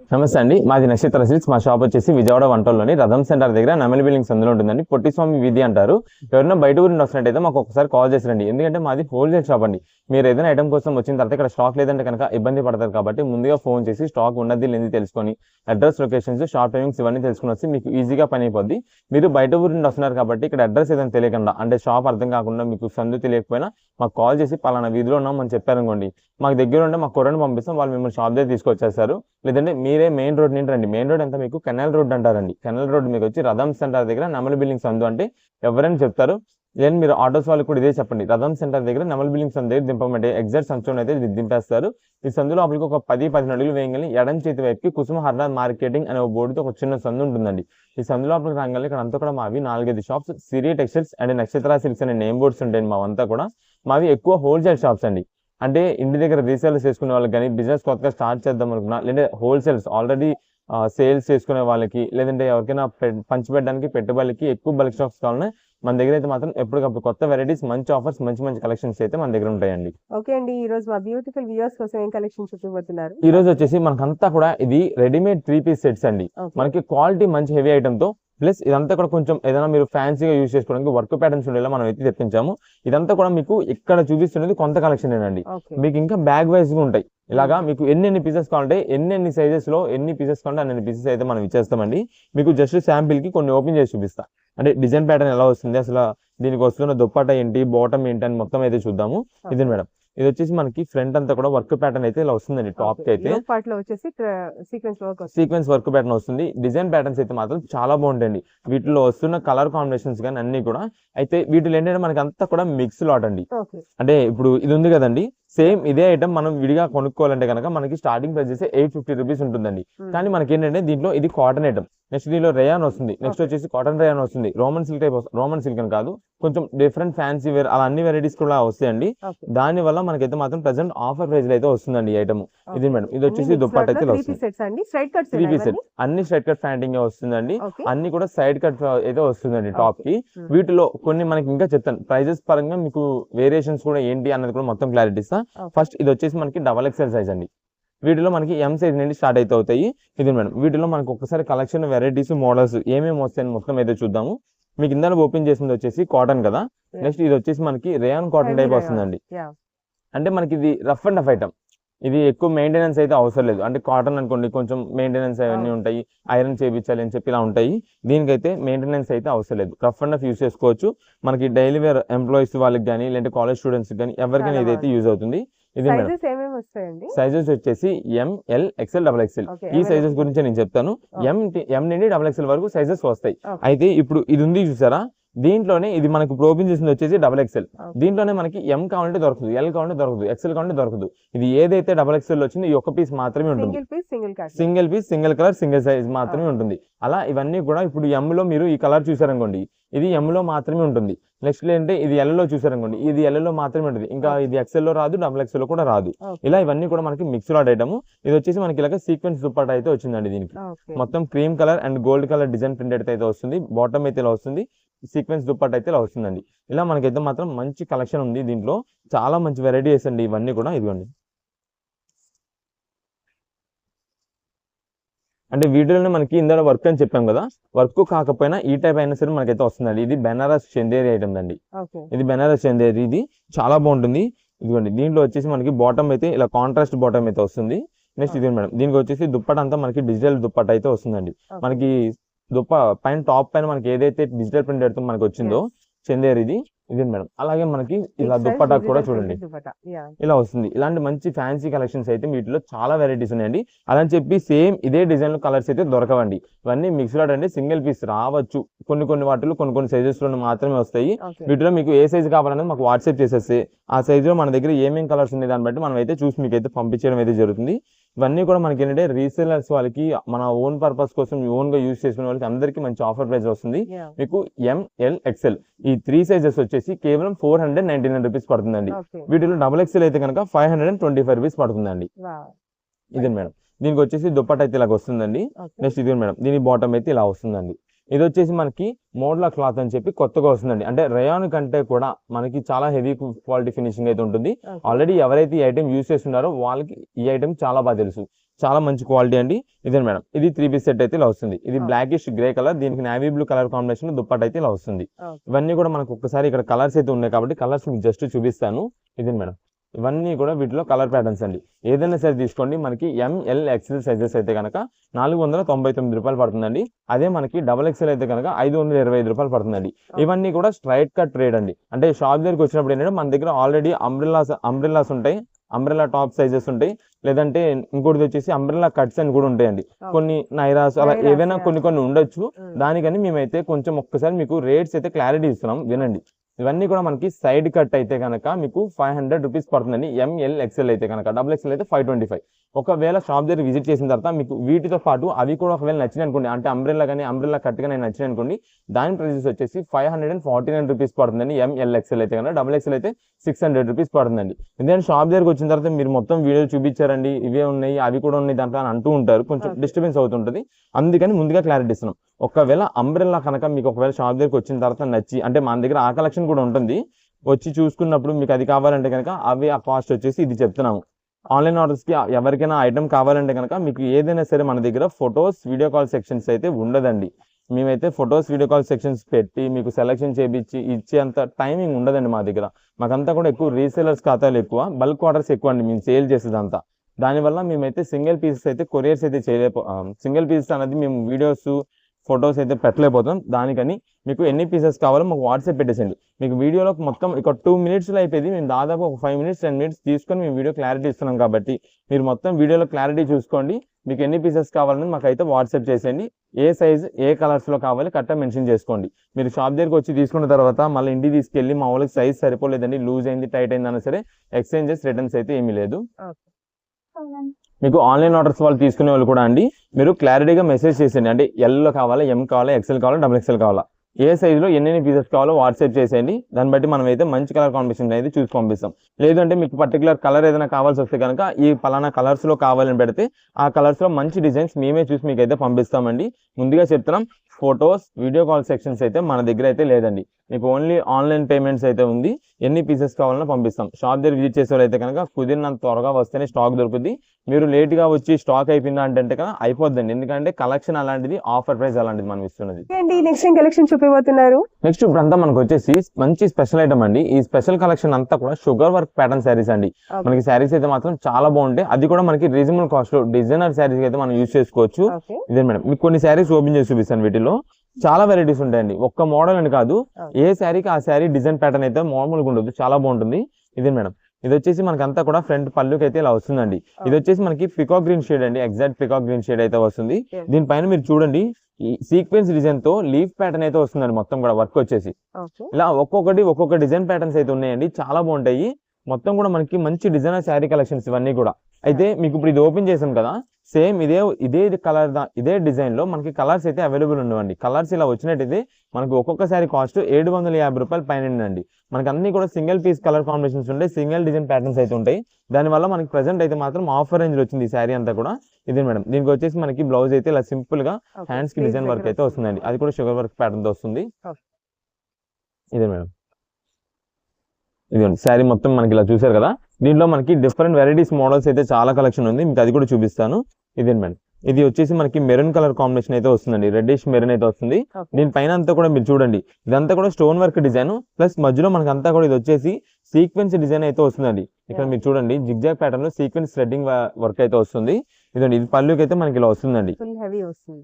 నమస్తే అండి. మాది నక్షత్ర సిల్క్స్. మా షాప్ వచ్చేసి విజయవాడ వంటల్లోని రథం సెంటర్ దగ్గర నమిలి బిల్డింగ్స్ అందులో ఉంటుందండి. పొట్టిస్వామి వీధి అంటారు. ఎవరైనా బయట ఊరి నుండి వస్తున్నట్టయితే మాకు ఒకసారి కాల్ చేసిరండి. ఎందుకంటే మాది హోల్సేల్ షాప్ అండి. మీరు ఏదైనా ఐటమ్ కోసం వచ్చిన తర్వాత ఇక్కడ స్టాక్ లేదంటే కనుక ఇబ్బంది పడతారు కాబట్టి ముందుగా ఫోన్ చేసి స్టాక్ ఉన్నది లేనిది తెలుసుకొని అడ్రస్ లొకేషన్స్ షార్ట్ టైమింగ్స్ ఇవన్నీ తెలుసుకుని వస్తే మీకు ఈజీగా పని అయిపోద్ది. మీరు బయట ఊరి నుండి వస్తున్నారు కాబట్టి ఇక్కడ అడ్రస్ ఏదైనా తెలియకుండా అంటే షాప్ అర్థం కాకుండా మీకు సందు తెలియకపోయినా మాకు కాల్ చేసి పలానా వీధిలో ఉన్నామని చెప్పారనుకోండి మాకు దగ్గర ఉంటే మాకు కొరని పంపిస్తాం వాళ్ళు మిమ్మల్ని షాప్ దగ్గర తీసుకొచ్చేస్తారు. లేదంటే మీరే మెయిన్ రోడ్ నుండి రండి. మెయిన్ రోడ్ అంతా మీకు? కెనాల్ రోడ్ అంటారండి. కెనాల్ రోడ్ మీకు వచ్చి రథం సెంటర్ దగ్గర నెమలి బిల్డింగ్ సందు అంటే ఎవరైనా చెప్తారు దెన్ మీరు ఆటోస్ వాళ్ళకి కూడా ఇదే చెప్పండి. రథం సెంటర్ దగ్గర నెమల్ బిల్డింగ్స్ సందు దగ్గర దింపమంటే ఎగ్జాక్ట్ సంచులను అయితే దింపేస్తారు. ఈ సందులో అప్పటికి ఒక పది పదిహేను అడుగులు వేయగలి ఎడం చేతి వైపుకి కుసుమ హర్ర మార్కెటింగ్ అనే ఒక బోర్డుతో ఒక చిన్న సందు ఉంటుందండి. ఈ సందులో అప్పటికి రాగానే ఇక్కడ అంతా కూడా మావి నాలుగైదు shops Siri textiles and Nakshatra silks అనే నేమ్ బోర్డ్స్ ఉంటాయి మావంతా కూడా. మావి ఎక్కువ హోల్సేల్ షాప్స్ అండి. అంటే ఇంటి దగ్గర రీసేల్స్ చేసుకునే వాళ్ళకి కానీ బిజినెస్ కొత్తగా స్టార్ట్ చేద్దాం అనుకున్నా లేదంటే హోల్సేల్స్ ఆల్రెడీ సేల్స్ చేసుకునే వాళ్ళకి లేదంటే ఎవరికైనా పె- పంచిపెట్టడానికి పెట్టుబడికి ఎక్కువ బల్క్ స్టాక్స్ కావాలన్నా మన దగ్గర అయితే మాత్రం ఎప్పటికప్పుడు కొత్త వెరైటీస్ మంచి ఆఫర్స్ మంచి మంచి కలెక్షన్స్ అయితే మన దగ్గర ఉంటాయండి. ఓకే అండి ఈ రోజు మా బ్యూటిఫుల్ వ్యూవర్స్ కోసం ఏం కలెక్షన్ చూపించబోతున్నారు? ఈ రోజు వచ్చేసి మనకంతా కూడా ఇది రెడీమేడ్ త్రీ పీస్ సెట్స్ అండి. మనకి క్వాలిటీ మంచి హెవీ ఐటమ్తో ప్లస్ ఇదంతా కూడా కొంచెం ఏదైనా మీరు ఫ్యాన్సీగా యూజ్ చేసుకోవడానికి వర్క్ ప్యాటర్న్స్ ఉండేలా మనం అయితే తెప్పించాము. ఇదంతా కూడా మీకు ఇక్కడ చూపిస్తున్నది కొంత కలెక్షన్ అండి మీకు ఇంకా బ్యాగ్ వైజ్గా ఉంటాయి. ఇలాగా మీకు ఎన్ని ఎన్ని పీసెస్ కావాలంటే ఎన్ని ఎన్ని సైజెస్లో ఎన్ని పీసెస్ కావాలంటే అన్ని పీసెస్ అయితే మనం ఇచ్చేస్తామండి. మీకు జస్ట్ శాంపిల్కి కొన్ని ఓపెన్ చేసి చూపిస్తా. అంటే డిజైన్ ప్యాటర్న్ ఎలా వస్తుంది అసలు దీనికి వస్తున్న దుప్పట ఏంటి బాటమ్ ఏంటి అని మొత్తం అయితే చూద్దాము. ఇది మేడం? ఇది వచ్చేసి మనకి ఫ్రంట్ అంతా కూడా వర్క్ ప్యాటర్న్ అయితే ఇలా వస్తుందండి టాప్కి అయితే. పార్ట్లో వచ్చేసి sequence work sequence work pattern వస్తుంది. డిజైన్ ప్యాటర్న్స్ అయితే మాత్రం చాలా బాగుంటాయండి. వీటిలో వస్తున్న కలర్ కాంబినేషన్స్ కానీ అన్ని కూడా. అయితే వీటిలో ఏంటంటే మనకి అంతా కూడా మిక్స్ లాట్ అండి. అంటే ఇప్పుడు ఇది ఉంది కదండి. సేమ్ ఇదే ఐటమ్ మనం విడిగా కొనుక్కోవాలంటే కనుక మనకి స్టార్టింగ్ ప్రైస్ చేస్తే ఎయిట్ ఫిఫ్టీ రూపీస్ ఉంటుందండి. కానీ మనకి ఏంటంటే దీంట్లో ఇది కాటన్ ఐటమ్ నెక్స్ట్ దీనిలో రేయాన్ వస్తుంది. నెక్స్ట్. వచ్చేసి కాటన్ రేయాన్ వస్తుంది. Roman silk type roman silk అని కాదు. కొంచెం డిఫరెంట్ ఫ్యాన్సీ వేర్ అలా అన్ని వెరైటీస్ కూడా వస్తాయండి. దాని వల్ల మనకైతే మాత్రం ప్రెసెంట్ ఆఫర్ ప్రైస్లో అయితే వస్తుందండి ఈ ఐటమ్. ఇది మేడం. ఇది వచ్చేసి దుప్పట్ అయితే వస్తుంది. త్రీ పీస్ సెట్ అన్ని స్ట్రైట్ కట్ ప్యాంటింగ్ వస్తుందండి. అన్ని కూడా సైడ్ కట్ అయితే వస్తుందండి టాప్కి Hmm. వీటిలో కొన్ని మనకి ఇంకా చెప్తాను. ప్రైజెస్ పరంగా మీకు వేరియేషన్స్ కూడా ఏంటి అన్నది కూడా మొత్తం క్లారిటీ ఇస్తా. ఫస్ట్ ఇది వచ్చేసి మనకి డబల్ ఎక్సెల్ సైజ్ అండి. వీటిలో మనకి ఎం సైజ్ నుండి స్టార్ట్ అయితే అవుతాయి. ఇది మేడం వీటిలో మనకి ఒక్కసారి కలెక్షన్ వెరైటీస్ మోడల్స్ ఏమేమి వస్తాయని మొత్తం అయితే చూద్దాము. మీకు ఇందాక ఓపెన్ చేసింది వచ్చేసి కాటన్ కదా. నెక్స్ట్ ఇది వచ్చేసి మనకి రేయాన్ కాటన్ టైప్. వస్తుందండి. అంటే మనకి ఇది రఫ్ అండ్ రఫ్ ఐటమ్ ఇది ఎక్కువ మెయింటెనెన్స్ అయితే అవసరం లేదు. అంటే కాటన్ అనుకోండి కొంచెం మెయింటెనెన్స్ అవన్నీ అవును. ఉంటాయి. ఐరన్ చేయించాలి అని చెప్పి ఇలా ఉంటాయి. దీనికైతే మెయింటెనెన్స్ అయితే అవసరం లేదు. రఫ్ అండ్ రఫ్ యూస్ చేసుకోవచ్చు. మనకి డైలీ వేర్ ఎంప్లాయీస్ వాళ్ళకి కానీ లేదంటే కాలేజ్ స్టూడెంట్స్ కానీ ఎవరికైనా ఇదైతే యూజ్ అవుతుంది. ఇది సైజెస్ వచ్చేసి M L XL double Okay, ఈ. సైజెస్ గురించి నేను చెప్తాను. ఎం ఎం నుండి డబల్ ఎక్సెల్ వరకు సైజెస్ వస్తాయి. అయితే ఇప్పుడు ఇది ఉంది చూసారా? దీంట్లోనే ఇది మనకు ఇప్పుడు ఓపెన్ చేసింది వచ్చేసి డబల్ ఎక్సెల్. దీంట్లోనే మనకి ఎం కావాలంటే దొరకదు ఎల్ కావాలంటే దొరకదు ఎక్సెల్ కావాలంటే దొరకదు ఇది ఏదైతే డబల్ ఎక్సెల్ వచ్చిందో ఈ ఒక్క పీస్ మాత్రమే ఉంటుంది. Single piece single colour single size మాత్రమే ఉంటుంది. అలా ఇవన్నీ కూడా ఇప్పుడు లో మీరు ఈ కలర్ చూసారనుకోండి ఇది లో మాత్రమే ఉంటుంది. నెక్స్ట్ ఏంటంటే ఇది L లో చూసారనుకోండి ఇది L లో మాత్రమే ఉంటుంది. ఇంకా ఇది XL లో రాదు డబుల్ ఎక్స్ఎల్లో కూడా రాదు. ఇలా ఇవన్నీ కూడా మనకి మిక్స్డ్ ఆడ్ ఐటమ్ ఇది వచ్చేసి మనకి ఇలాగ సీక్వెన్స్ దుప్పట అయితే వచ్చిందండి దీనికి. మొత్తం cream colour and gold colour design printed అయితే వస్తుంది. బాటమ్ అయితే ఇలా వస్తుంది. సీక్వెన్స్ దుప్పట్ అయితే ఇలా వస్తుందండి ఇలా మనకైతే మాత్రం మంచి కలెక్షన్ ఉంది దీంట్లో. చాలా మంచి వెరైటీస్ అండి ఇవన్నీ కూడా. ఇదిగోండి. అంటే వీటిలోనే మనకి ఇందులో వర్క్ అని చెప్పాం కదా. వర్క్ కాకపోయినా ఈ టైప్ అయినా సరే మనకైతే వస్తుందండి. ఇది బెనారస్ చందేరి ఐటమ్ అండి ఇది బెనారస్ చందేరి ఇది చాలా బాగుంటుంది. ఇదిగోండి. దీంట్లో వచ్చేసి మనకి బాటమ్ అయితే ఇలా కాంట్రాస్ట్ బాటమ్ అయితే వస్తుంది. నెక్స్ట్ ఇది మేడం. దీనికి వచ్చేసి దుప్పట అంతా మనకి డిజిటల్ దుప్పట అయితే వస్తుందండి. మనకి దుప్ప పైన టాప్ పైన మనకి ఏదైతే డిజిటల్ ప్రింట్ అయితే మనకి వచ్చిందో చందేరి ఇది ఇది మేడం. అలాగే మనకి ఇలా దుప్పటా కూడా చూడండి. ఇలా వస్తుంది. ఇలాంటి మంచి ఫ్యాన్సీ కలెక్షన్స్ అయితే వీటిలో చాలా వెరైటీస్ ఉన్నాయండి. అలా అని చెప్పి సేమ్ ఇదే డిజైన్ కలర్స్ అయితే దొరకవండి. ఇవన్నీ మిక్స్డ్ అండి సింగిల్ పీస్ రావచ్చు. కొన్ని కొన్ని వాటిలో కొన్ని కొన్ని సైజెస్లో మాత్రమే వస్తాయి. వీటిలో మీకు ఏ సైజ్ కావాలనేది మాకు వాట్సాప్ చేసేస్తే ఆ size లో మన దగ్గర ఏమేం కలర్స్ ఉన్నాయి దాన్ని బట్టి మనం అయితే చూసి మీకు అయితే పంపించడం అయితే జరుగుతుంది. ఇవన్నీ కూడా మనకి ఏంటంటే రీసేలర్స్ వాళ్ళకి మన ఓన్ పర్పస్ కోసం ఓన్గా యూస్ చేసుకునే వాళ్ళకి అందరికీ మంచి ఆఫర్ ప్రైస్ వస్తుంది. మీకు ఎంఎల్ ఎక్సెల్ ఈ త్రీ సైజెస్ వచ్చేసి కేవలం four hundred ninety nine rupees పడుతుందండి వీటిలో డబుల్ ఎక్సెల్ అయితే కనుక five hundred and twenty five rupees పడుతుందండి ఇది మేడం. దీనికి వచ్చేసి దుప్పట్ అయితే ఇలాగ వస్తుందండి. నెక్స్ట్ ఇది మేడం. దీని బాటమ్ అయితే ఇలా వస్తుందండి. ఇది వచ్చేసి మనకి మోడ్లా క్లాత్ అని చెప్పి కొత్తగా వస్తుందండి. అంటే రయాన్ కంటే కూడా మనకి చాలా హెవీ క్వాలిటీ ఫినిషింగ్ అయితే ఉంటుంది. ఆల్రెడీ ఎవరైతే ఈ ఐటమ్ యూస్ చేస్తున్నారో వాళ్ళకి ఈ ఐటమ్ చాలా బాగా తెలుసు. చాలా మంచి క్వాలిటీ అండి. ఇదే మేడం? ఇది త్రీ పీస్ సెట్ అయితే ఇలా వస్తుంది. ఇది. బ్లాకిష్ గ్రే కలర్ దీనికి navy blue colour combination dupatta అయితే ఇలా వస్తుంది. ఇవన్నీ కూడా మనకు ఒక్కసారి ఇక్కడ కలర్స్ అయితే ఉన్నాయి కాబట్టి కలర్స్ మీకు జస్ట్ చూపిస్తాను. ఇది మేడం? ఇవన్నీ కూడా వీటిలో కలర్ ప్యాటర్న్స్ అండి. ఏదైనా సరే తీసుకోండి మనకి ఎంఎల్ ఎక్సెల్ సైజెస్ అయితే కనుక నాలుగు వందల తొంభై తొమ్మిది రూపాయలు పడుతుందండి. అదే మనకి డబల్ ఎక్సెల్ అయితే కనుక ఐదు వందల ఇరవై ఐదు రూపాయలు పడుతుందండి. ఇవన్నీ కూడా స్ట్రైట్ కట్ రేట్ అండి. అంటే షాప్ దగ్గరికి వచ్చినప్పుడు ఏంటంటే మన దగ్గర ఆల్రెడీ అంబ్రెల్లాస్ అంబ్రెల్లాస్ ఉంటాయి. అంబ్రెల్లా టాప్ సైజెస్ ఉంటాయి. లేదంటే ఇంకోటిది వచ్చేసి అంబ్రెల్లా కట్స్ అని కూడా ఉంటాయండి. కొన్ని నైరాస్ అలా ఏవైనా. కొన్ని కొన్ని ఉండొచ్చు. దానికని మేమైతే కొంచెం ఒక్కసారి మీకు రేట్స్ అయితే క్లారిటీ ఇస్తున్నాం. వినండి. ఇవన్నీ కూడా మనకి సైడ్ కట్ అయితే కనుక మీకు ఫైవ్ హండ్రెడ్ రూపీస్ పడుతుందండి. ఎంఎల్ ఎక్స్ఎల్ అయితే కనుక. డబుల్ ఎక్సెల్ అయితే ఫైవ్ ట్వంటీ ఫైవ్ ఒకవేళ షాప్ దగ్గర విజిట్ చేసిన తర్వాత మీకు వీటితో పాటు అవి కూడా ఒకవేళ నచ్చినాయి అనుకోండి అంటే అంబ్రెల్లా కానీ అంబ్రెల్లా కట్ కానీ నచ్చినాయి అనుకోండి దాని ప్రైసెస్ వచ్చేసి five hundred and forty nine rupees పడుతుందండి ఎంఎల్ ఎక్సెల్ అయితే కనుక డబుల్ ఎక్సెల్ అయితే సిక్స్ హండ్రెడ్ రూపీస్ పడుతుందండి. ఎందుకంటే షాప్ దగ్గరకు వచ్చిన తర్వాత మీరు మొత్తం వీడియోలు చూపించారండి ఇవే ఉన్నాయి అవి కూడా ఉన్నాయి దాంట్లో అని అంటూ ఉంటారు కొంచెం. డిస్టర్బెన్స్ అవుతుంటుంది. అందుకని ముందుగా క్లారిటీ ఇస్తున్నాం. ఒకవేళ అంబ్రెల్లా కనుక మీకు ఒకవేళ షాప్ దగ్గరికి వచ్చిన తర్వాత నచ్చి అంటే మన దగ్గర ఆ కలెక్షన్ కూడా ఉంటుంది వచ్చి చూసుకున్నప్పుడు మీకు అది కావాలంటే కనుక అవి ఆ కాస్ట్ వచ్చేసి ఇది చెప్తున్నాము. ఆన్లైన్ ఆర్డర్స్కి ఎవరికైనా ఐటమ్ కావాలంటే కనుక మీకు ఏదైనా సరే మన దగ్గర ఫొటోస్ వీడియో కాల్ సెక్షన్స్ అయితే ఉండదండి. మేమైతే ఫొటోస్ వీడియో కాల్ సెక్షన్స్ పెట్టి మీకు సెలెక్షన్ చేపించి ఇచ్చేంత టైమింగ్ ఉండదండి మా దగ్గర. మాకంతా కూడా ఎక్కువ రీసేలర్స్ ఖాతాలు ఎక్కువ బల్క్ ఆర్డర్స్ ఎక్కువ అండి మేము సేల్ చేసేదంతా. దానివల్ల మేమైతే సింగిల్ పీసెస్ అయితే కొరియర్స్ అయితే చేయలేపో సింగిల్ పీసెస్ అనేది మేము వీడియోస్ ఫొటోస్ అయితే పెట్టలేకపోతాం దానికని మీకు ఎన్ని పీసెస్ కావాలో మాకు వాట్సాప్ పెట్టేసండి మీకు వీడియోలో మొత్తం ఒక టూ మినిట్స్లో అయిపోయింది. మేము దాదాపు ఒక ఫైవ్ మినిట్స్ టెన్ మినిట్స్ తీసుకొని మేము వీడియో క్లారిటీ ఇస్తున్నాం కాబట్టి మీరు మొత్తం వీడియోలో క్లారిటీ చూసుకోండి. మీకు ఎన్ని పీసెస్ కావాలని మాకు అయితే వాట్సాప్ చేసేయండి. ఏ సైజ్ ఏ కలర్స్లో కావాలి కరెక్ట్గా మెన్షన్ చేసుకోండి. మీరు షాప్ దగ్గరికి వచ్చి తీసుకున్న తర్వాత మళ్ళీ ఇంటికి తీసుకెళ్ళి మా వాళ్ళకి సైజ్ సరిపోలేదండి లూజ్ అయింది టైట్ అయిందన్నా సరే ఎక్స్చేంజెస్ రిటర్న్స్ అయితే ఏమీ లేదు. మీకు ఆన్లైన్ ఆర్డర్స్ వాళ్ళు తీసుకునే వాళ్ళు కూడా అండి. మీరు క్లారిటీగా మెసేజ్ చేసేయండి. అంటే ఎల్లో కావాలా ఎం కావాలా ఎక్సెల్ కావాలా డబుల్ ఎక్సెల్ కావాలా? ఏ సైజులో ఎన్ని పీసెస్ కావాలో వాట్సాప్ చేసేయండి. దాన్ని బట్టి మనం అయితే మంచి కలర్ కాంబినేషన్ అయితే చూసి పంపిస్తాం. లేదంటే మీకు పర్టికులర్ కలర్ ఏదైనా కావాల్సి వస్తే కనుక ఈ పలానా కలర్స్లో కావాలని పెడితే ఆ కలర్స్లో మంచి డిజైన్స్ మేమే చూసి మీకు అయితే పంపిస్తామండి. ముందుగా చెప్తున్నాం ఫొటోస్ వీడియో కాల్ సెక్షన్స్ అయితే మన దగ్గర అయితే లేదండి. మీకు ఓన్లీ ఆన్లైన్ పేమెంట్స్ అయితే ఉంది. ఎన్ని పీసెస్ కావాలన్నా పంపిస్తాం. షాప్ దగ్గర విజిట్ చేసే అయితే కనుక కుదిరినంత త్వరగా వస్తేనే స్టాక్ దొరుకుతుంది మీరు late గా వచ్చి స్టాక్ అయిపోయిందా అంటే కనుక అయిపోద్దండి. ఎందుకంటే కలెక్షన్ అలాంటిది ఆఫర్ ప్రైస్ అలాంటిది మనం ఇస్తున్నది. నెక్స్ట్ కలెక్షన్ చూపిపోతున్నారు నెక్స్ట్ ఇప్పుడు అంతా మనకు వచ్చేసి మంచి స్పెషల్ ఐటమ్ అండి. ఈ స్పెషల్ కలెక్షన్ అంతా కూడా షుగర్ వర్క్ ప్యాటర్న్ శారీస్ అండి. మనకి శారీస్ అయితే మాత్రం చాలా బాగుంటాయి. అది కూడా మనకి రీజనబుల్ కాస్ట్లో డిజైనర్ శారీస్ అయితే మనం యూజ్ చేసుకోవచ్చు. ఇదే మేడం. మీకు కొన్ని శారీస్ ఓపెన్ చేసి చూపిస్తాను వీటిలో. చాలా వెరైటీస్ ఉంటాయండి. ఒక్క మోడల్ అని కాదు. ఏ శారీకి ఆ శారీ డిజైన్ ప్యాటర్న్ అయితే మామూలుగా ఉండదు చాలా బాగుంటుంది. ఇదే మేడం. ఇది వచ్చేసి మనకి అంతా కూడా ఫ్రంట్ పళ్ళుకి అయితే ఇలా వస్తుందండి. ఇది వచ్చేసి మనకి పికాక్ గ్రీన్ షేడ్ అండి. ఎగ్జాక్ట్ పికాక్ గ్రీన్ షేడ్ అయితే వస్తుంది. దీనిపైన మీరు చూడండి సీక్వెన్స్ డిజైన్తో లీఫ్ ప్యాటర్న్ అయితే వస్తుందండి మొత్తం కూడా వర్క్ వచ్చేసి. ఇలా ఒక్కొక్కటి ఒక్కొక్క డిజైన్ ప్యాటర్న్స్ అయితే ఉన్నాయండి. చాలా బాగుంటాయి. మొత్తం కూడా మనకి మంచి డిజైనర్ శారీ కలెక్షన్స్ ఇవన్నీ కూడా. అయితే మీకు ఇప్పుడు ఇది ఓపెన్ చేసాం కదా సేమ్ ఇదే ఇదే కలర్ ఇదే డిజైన్లో మనకి కలర్స్ అయితే అవైలబుల్ ఉండవండి. కలర్స్ ఇలా వచ్చినట్టయితే మనకి ఒక్కొక్క శారీ కాస్ట్ ఏడు వందల యాభై రూపాయలు పైన అండి మనకి అన్ని కూడా సింగిల్ పీస్ కలర్ కాంబినేషన్స్ ఉంటాయి సింగిల్ డిజైన్ ప్యాటర్న్స్ అయితే ఉంటాయి. దానివల్ల మనకి ప్రెసెంట్ అయితే మాత్రం ఆఫర్ రేంజ్లో వచ్చింది ఈ శారీ అంతా కూడా. ఇదే మేడం దీనికి వచ్చేసి మనకి బ్లౌజ్ అయితే ఇలా సింపుల్గా హ్యాండ్స్కి డిజైన్ వర్క్ అయితే వస్తుందండి. అది కూడా షుగర్ వర్క్ ప్యాటర్న్తో వస్తుంది. ఇదే మేడం ఇదిగోండి శారీ మొత్తం మనకి ఇలా చూసారు కదా? దీంట్లో మనకి డిఫరెంట్ వెరైటీస్ మోడల్స్ అయితే చాలా కలెక్షన్ ఉంది. మీకు అది కూడా చూపిస్తాను. ఇదే మేడం? ఇది వచ్చేసి మనకి మెరూన్ కలర్ కాంబినేషన్ అయితే వస్తుందండి. రెడ్డిష్ మెరూన్ అయితే వస్తుంది. దీని పైన అంతా కూడా మీరు చూడండి. ఇదంతా కూడా స్టోన్ వర్క్ డిజైన్ ప్లస్ మధ్యలో మనకి అంతా కూడా ఇది వచ్చేసి సీక్వెన్స్ డిజైన్ అయితే వస్తుందండి. ఇక్కడ. మీరు చూడండి. జిగ్జాగ్ ప్యాటర్న్లో సీక్వెన్స్ థ్రెడ్డింగ్ వర్క్ అయితే వస్తుంది. ఇదండి. ఇది పళ్ళుకి అయితే మనకి ఇలా వస్తుందండి. హెవీ వస్తుంది.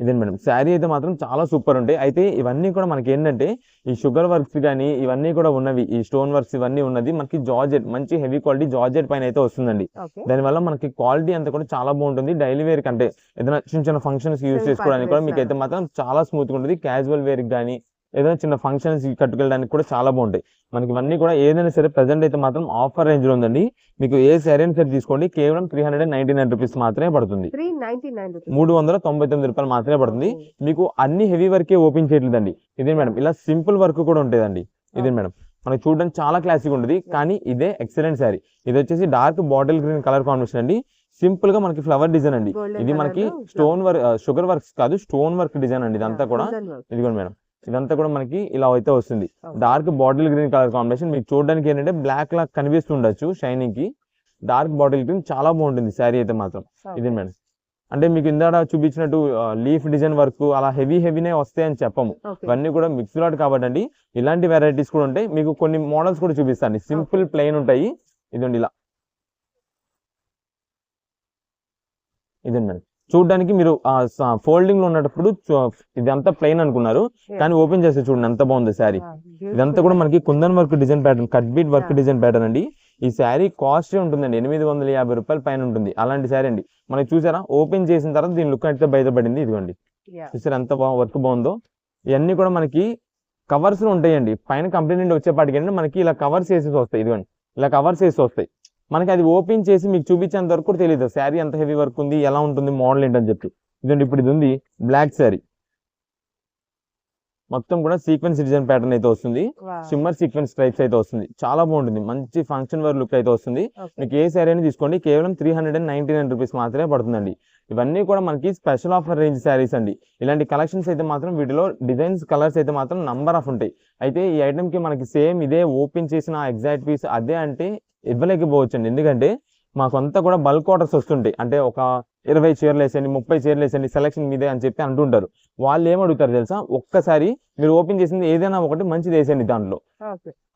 ఇదే మేడం. శారీ అయితే మాత్రం చాలా సూపర్ ఉంటాయి. అయితే ఇవన్నీ కూడా మనకి ఏంటంటే ఈ షుగర్ వర్క్స్ కానీ ఇవన్నీ కూడా ఉన్నవి. ఈ స్టోన్ వర్క్స్ ఇవన్నీ ఉన్నది. మనకి జార్జెట్ మంచి హెవీ క్వాలిటీ జార్జెట్ పైన అయితే వస్తుందండి. దానివల్ల మనకి క్వాలిటీ అంతా కూడా చాలా బాగుంటుంది. డైలీ వేర్ కంటే ఏదైనా చిన్న చిన్న ఫంక్షన్స్ యూజ్ చేసుకోవడానికి కూడా మీకు అయితే మాత్రం చాలా స్మూత్గా ఉంటుంది. క్యాజువల్ వేర్ కానీ ఏదైనా చిన్న ఫంక్షన్స్ కట్టుకెళ్ళడానికి కూడా చాలా బాగుంటాయి. మనకి ఇవన్నీ కూడా ఏదైనా సరే ప్రెసెంట్ అయితే మాత్రం ఆఫర్ రేంజ్లో ఉందండి. మీకు ఏ సరే తీసుకోండి. కేవలం three hundred ninety nine rupees మాత్రమే పడుతుంది. మూడు వందల తొంభై తొమ్మిది రూపాయలు మాత్రమే పడుతుంది. మీకు అన్ని హెవీ వర్కే ఓపెన్ చేయట్లేదండి. ఇదే మేడం ఇలా సింపుల్ వర్క్ కూడా ఉంటుందండి. ఇదే మేడం మనకి చూడడానికి చాలా క్లాసిక్ ఉంటుంది. కానీ ఇదే ఎక్సలెంట్ శారీ ఇది వచ్చేసి dark bottle green colour combination అండి. సింపుల్గా మనకి ఫ్లవర్ డిజైన్ అండి. ఇది మనకి స్టోన్ వర్క్ షుగర్ వర్క్స్ కాదు స్టోన్ వర్క్ డిజైన్ అండి. ఇదంతా కూడా ఇదిగోండి మేడం ఇదంతా కూడా మనకి ఇలా అయితే వస్తుంది. Dark bottle green colour combination మీకు చూడడానికి ఏంటంటే బ్లాక్ లా కనిపిస్తుండొచ్చు షైనింగ్కి. డార్క్ బాటిల్ గ్రీన్ చాలా బాగుంటుంది శారీ అయితే మాత్రం. ఇది మేడం. అంటే మీకు ఇందాక చూపించినట్టు లీఫ్ డిజైన్ వర్క్ అలా హెవీ హెవీనే వస్తాయి అని చెప్పము. ఇవన్నీ కూడా మిక్స్ లాట్ కాబట్టి అండి ఇలాంటి వెరైటీస్ కూడా ఉంటాయి. మీకు కొన్ని మోడల్స్ కూడా చూపిస్తాను. సింపుల్ ప్లెయిన్ ఉంటాయి. ఇదండి ఇలా. ఇదండి మేడం. చూడడానికి మీరు ఫోల్డింగ్లో ఉన్నప్పుడు ఇదంతా ప్లెయిన్ అనుకున్నారు. కానీ ఓపెన్ చేస్తే చూడండి ఎంత బాగుంది శారీ. ఇదంతా కూడా మనకి kundan work design pattern cut beat work. Design pattern అండి. ఈ శారీ కాస్ట్ ఉంటుందండి ఎనిమిది వందల యాభై రూపాయల పైన ఉంటుంది. అలాంటి శారీ అండి. మనకి చూసారా ఓపెన్ చేసిన తర్వాత దీని లుక్ అయితే బయటపడింది ఇదిగోండి. చూసారా ఎంత బాగా వర్క్ బాగుందో. ఇవన్నీ కూడా మనకి కవర్స్ ఉంటాయండి. పైన కంపెనీ నుండి వచ్చేపాటికి మనకి ఇలా కవర్స్ వేసేసి వస్తాయి ఇదిగోండి. ఇలా కవర్స్ వేసి వస్తాయి. మనకి అది ఓపెన్ చేసి మీకు చూపించేంత వరకు కూడా తెలియదు శారీ ఎంత హెవీ వర్క్ ఉంది ఎలా ఉంటుంది మోడల్ ఏంటని చెప్పి. ఇదండి ఇప్పుడు ఇది ఉంది బ్లాక్ శారీ. మొత్తం కూడా సీక్వెన్స్ డిజైన్ ప్యాటర్న్ అయితే వస్తుంది. షిమ్మర్ సీక్వెన్స్ టైప్స్ అయితే వస్తుంది. చాలా బాగుంటుంది. మంచి ఫంక్షన్ వేర్ లుక్ అయితే వస్తుంది. మీకు ఏ శారీ అని తీసుకోండి. కేవలం three hundred and ninety nine rupees మాత్రమే పడుతుందండి. ఇవన్నీ కూడా మనకి స్పెషల్ ఆఫర్ రేంజ్ శారీస్ అండి. ఇలాంటి కలెక్షన్స్ అయితే మాత్రం వీటిలో డిజైన్స్ కలర్స్ అయితే మాత్రం నంబర్ ఆఫ్ ఉంటాయి. అయితే ఈ item కి మనకి సేమ్ ఇదే ఓపెన్ చేసిన ఎగ్జాక్ట్ పీస్ అదే అంటే ఇవ్వలేకపోవచ్చు అండి ఎందుకంటే మాకంతా కూడా బల్క్ ఆర్డర్స్ వస్తుంటాయి. అంటే ఒక ఇరవై చీరలు వేసండి ముప్పై చీరలు వేసండి సెలక్షన్ మీదే అని చెప్పి అంటుంటారు. వాళ్ళు ఏం అడుగుతారు తెలుసా? ఒక్కసారి మీరు ఓపెన్ చేసింది ఏదైనా ఒకటి మంచిది వేసేయండి దాంట్లో.